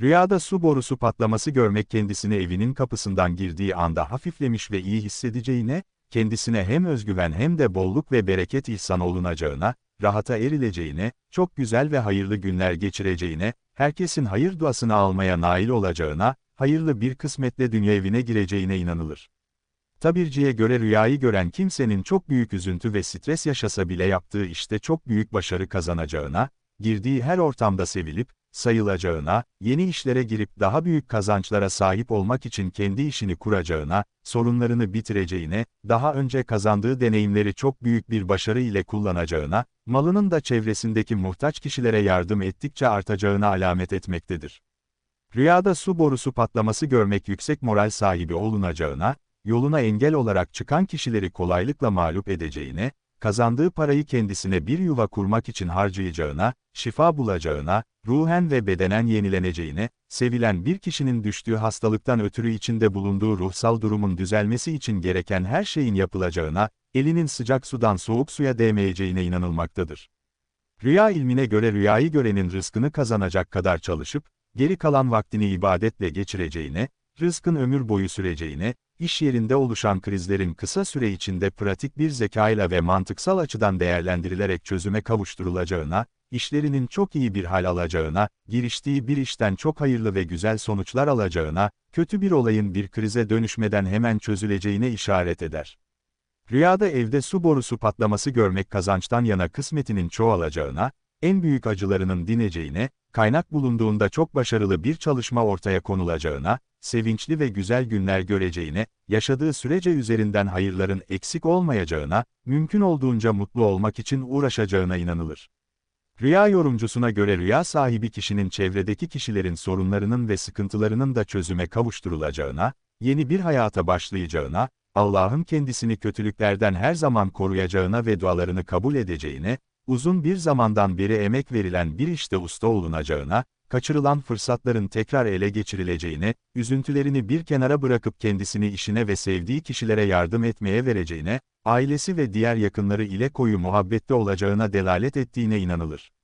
Rüyada su borusu patlaması görmek kendisini evinin kapısından girdiği anda hafiflemiş ve iyi hissedeceğine, kendisine hem özgüven hem de bolluk ve bereket ihsan olunacağına, rahata erileceğine, çok güzel ve hayırlı günler geçireceğine, herkesin hayır duasını almaya nail olacağına, hayırlı bir kısmetle dünya evine gireceğine inanılır. Tabirciye göre rüyayı gören kimsenin çok büyük üzüntü ve stres yaşasa bile yaptığı işte çok büyük başarı kazanacağına, girdiği her ortamda sevilip, sayılacağına, yeni işlere girip daha büyük kazançlara sahip olmak için kendi işini kuracağına, sorunlarını bitireceğine, daha önce kazandığı deneyimleri çok büyük bir başarı ile kullanacağına, malının da çevresindeki muhtaç kişilere yardım ettikçe artacağına alamet etmektedir. Rüyada su borusu patlaması görmek yüksek moral sahibi olunacağına, yoluna engel olarak çıkan kişileri kolaylıkla mağlup edeceğine, kazandığı parayı kendisine bir yuva kurmak için harcayacağına, şifa bulacağına, ruhen ve bedenen yenileneceğine, sevilen bir kişinin düştüğü hastalıktan ötürü içinde bulunduğu ruhsal durumun düzelmesi için gereken her şeyin yapılacağına, elinin sıcak sudan soğuk suya değmeyeceğine inanılmaktadır. Rüya ilmine göre rüyayı görenin rızkını kazanacak kadar çalışıp, geri kalan vaktini ibadetle geçireceğine, rızkın ömür boyu süreceğine, iş yerinde oluşan krizlerin kısa süre içinde pratik bir zekayla ve mantıksal açıdan değerlendirilerek çözüme kavuşturulacağına, işlerinin çok iyi bir hal alacağına, giriştiği bir işten çok hayırlı ve güzel sonuçlar alacağına, kötü bir olayın bir krize dönüşmeden hemen çözüleceğine işaret eder. Rüyada evde su borusu patlaması görmek kazançtan yana kısmetinin çoğalacağına, en büyük acılarının dineceğine, kaynak bulunduğunda çok başarılı bir çalışma ortaya konulacağına, sevinçli ve güzel günler göreceğine, yaşadığı sürece üzerinden hayırların eksik olmayacağına, mümkün olduğunca mutlu olmak için uğraşacağına inanılır. Rüya yorumcusuna göre rüya sahibi kişinin çevredeki kişilerin sorunlarının ve sıkıntılarının da çözüme kavuşturulacağına, yeni bir hayata başlayacağına, Allah'ın kendisini kötülüklerden her zaman koruyacağına ve dualarını kabul edeceğine, uzun bir zamandan beri emek verilen bir işte usta olunacağına, kaçırılan fırsatların tekrar ele geçirileceğine, üzüntülerini bir kenara bırakıp kendisini işine ve sevdiği kişilere yardım etmeye vereceğine, ailesi ve diğer yakınları ile koyu muhabbette olacağına delalet ettiğine inanılır.